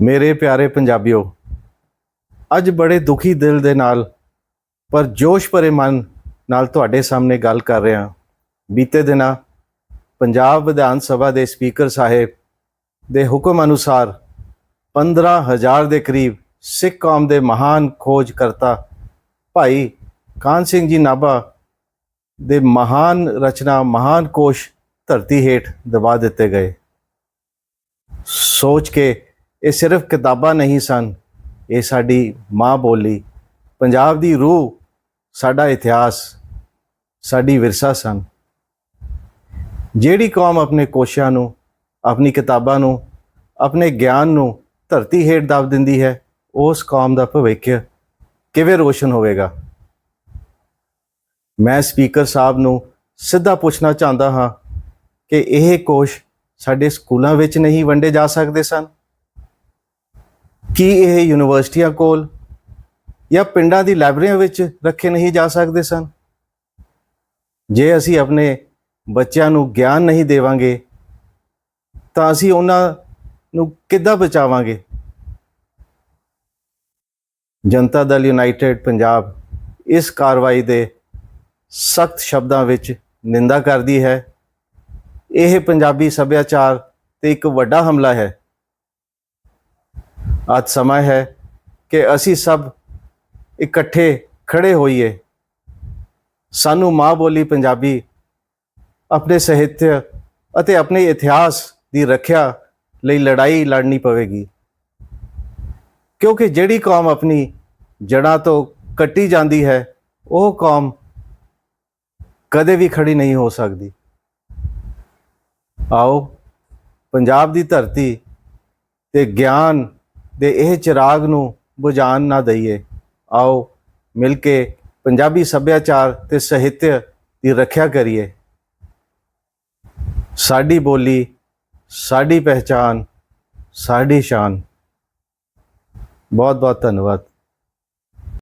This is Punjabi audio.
ਮੇਰੇ ਪਿਆਰੇ ਪੰਜਾਬੀਓ, ਅੱਜ ਬੜੇ ਦੁਖੀ ਦਿਲ ਦੇ ਨਾਲ, ਪਰ ਜੋਸ਼ ਭਰੇ ਮਨ ਨਾਲ ਤੁਹਾਡੇ ਸਾਹਮਣੇ ਗੱਲ ਕਰ ਰਿਹਾ ਬੀਤੇ ਦਿਨਾਂ ਪੰਜਾਬ ਵਿਧਾਨ ਸਭਾ ਦੇ ਸਪੀਕਰ ਸਾਹਿਬ ਦੇ ਹੁਕਮ ਅਨੁਸਾਰ 15000 ਦੇ ਕਰੀਬ ਸਿੱਖ ਕੌਮ ਦੇ ਮਹਾਨ ਖੋਜਕਰਤਾ ਭਾਈ ਕਾਨ ਸਿੰਘ ਜੀ ਨਾਭਾ ਦੇ ਮਹਾਨ ਰਚਨਾ, ਮਹਾਨ ਕੋਸ਼ ਧਰਤੀ ਹੇਠ ਦਬਾ ਦਿੱਤੇ ਗਏ। ਸੋਚ ਕੇ ਇਹ ਸਿਰਫ ਕਿਤਾਬਾਂ ਨਹੀਂ ਸਨ, ਇਹ ਸਾਡੀ ਮਾਂ ਬੋਲੀ। ਪੰਜਾਬ ਦੀ ਰੂਹ ਸਾਡਾ ਇਤਿਹਾਸ, ਸਾਡੀ ਵਿਰਸਾ ਸਨ। ਜਿਹੜੀ ਕੌਮ ਆਪਣੇ ਕੋਸ਼ਿਆਂ ਨੂੰ, ਆਪਣੀ ਕਿਤਾਬਾਂ ਨੂੰ, ਆਪਣੇ ਗਿਆਨ ਨੂੰ ਧਰਤੀ ਹੇਠ ਦਬ ਦਿੰਦੀ ਹੈ, ਉਸ ਕੌਮ ਦਾ ਭਵਿੱਖ ਕਿਵੇਂ ਰੋਸ਼ਨ ਹੋਵੇਗਾ? ਮੈਂ ਸਪੀਕਰ ਸਾਹਿਬ ਨੂੰ ਸਿੱਧਾ ਪੁੱਛਣਾ ਚਾਹੁੰਦਾ ਹਾਂ ਕਿ ਇਹ ਕੋਸ਼ ਸਾਡੇ ਸਕੂਲਾਂ ਵਿੱਚ ਨਹੀਂ ਵੰਡੇ ਜਾ ਸਕਦੇ ਸਨ? ਕੀ ਇਹ ਯੂਨੀਵਰਸਿਟੀਆਂ ਕੋਲ ਜਾਂ ਪਿੰਡਾਂ ਦੀ ਲਾਇਬ੍ਰੇਰੀਆਂ ਵਿੱਚ ਰੱਖੇ ਨਹੀਂ ਜਾ ਸਕਦੇ ਸਨ? ਜੇ ਅਸੀਂ ਆਪਣੇ ਬੱਚਿਆਂ ਨੂੰ ਗਿਆਨ ਨਹੀਂ ਦੇਵਾਂਗੇ, ਤਾਂ ਅਸੀਂ ਉਹਨਾਂ ਨੂੰ ਕਿੱਦਾਂ ਬਚਾਵਾਂਗੇ? ਜਨਤਾ ਦਲ ਯੂਨਾਈਟਿਡ ਪੰਜਾਬ ਇਸ ਕਾਰਵਾਈ ਦੇ ਸਖਤ ਸ਼ਬਦਾਂ ਵਿੱਚ ਨਿੰਦਾ ਕਰਦੀ ਹੈ। ਇਹ ਪੰਜਾਬੀ ਸੱਭਿਆਚਾਰ ਤੇ ਇੱਕ ਵੱਡਾ ਹਮਲਾ ਹੈ। ਅੱਜ ਸਮਾਂ ਹੈ ਕਿ ਅਸੀਂ ਸਭ ਇਕੱਠੇ ਖੜੇ ਹੋਈਏ। ਸਾਨੂੰ ਮਾਂ ਬੋਲੀ ਪੰਜਾਬੀ ਆਪਣੇ ਸਾਹਿਤ ਅਤੇ ਆਪਣੇ ਇਤਿਹਾਸ ਦੀ ਰੱਖਿਆ ਲਈ ਲੜਾਈ ਲੜਨੀ ਪਵੇਗੀ। ਕਿਉਂਕਿ ਜਿਹੜੀ ਕੌਮ ਆਪਣੀ ਜੜ੍ਹਾਂ ਤੋਂ ਕੱਟੀ ਜਾਂਦੀ ਹੈ, ਉਹ ਕੌਮ ਕਦੇ ਵੀ ਖੜੀ ਨਹੀਂ ਹੋ ਸਕਦੀ। ਆਓ, ਪੰਜਾਬ ਦੀ ਧਰਤੀ ਤੇ ਗਿਆਨ ਦੇ ਇਹ ਚਿਰਾਗ ਨੂੰ ਬੁਝਾਉਣ ਨਾ ਦਈਏ। ਆਓ ਮਿਲ ਕੇ ਪੰਜਾਬੀ ਸੱਭਿਆਚਾਰ ਤੇ ਸਾਹਿਤ ਦੀ ਰੱਖਿਆ ਕਰੀਏ। ਸਾਡੀ ਬੋਲੀ, ਸਾਡੀ ਪਹਿਚਾਨ ਸਾਡੀ ਸ਼ਾਨ। ਬਹੁਤ ਬਹੁਤ ਧੰਨਵਾਦ।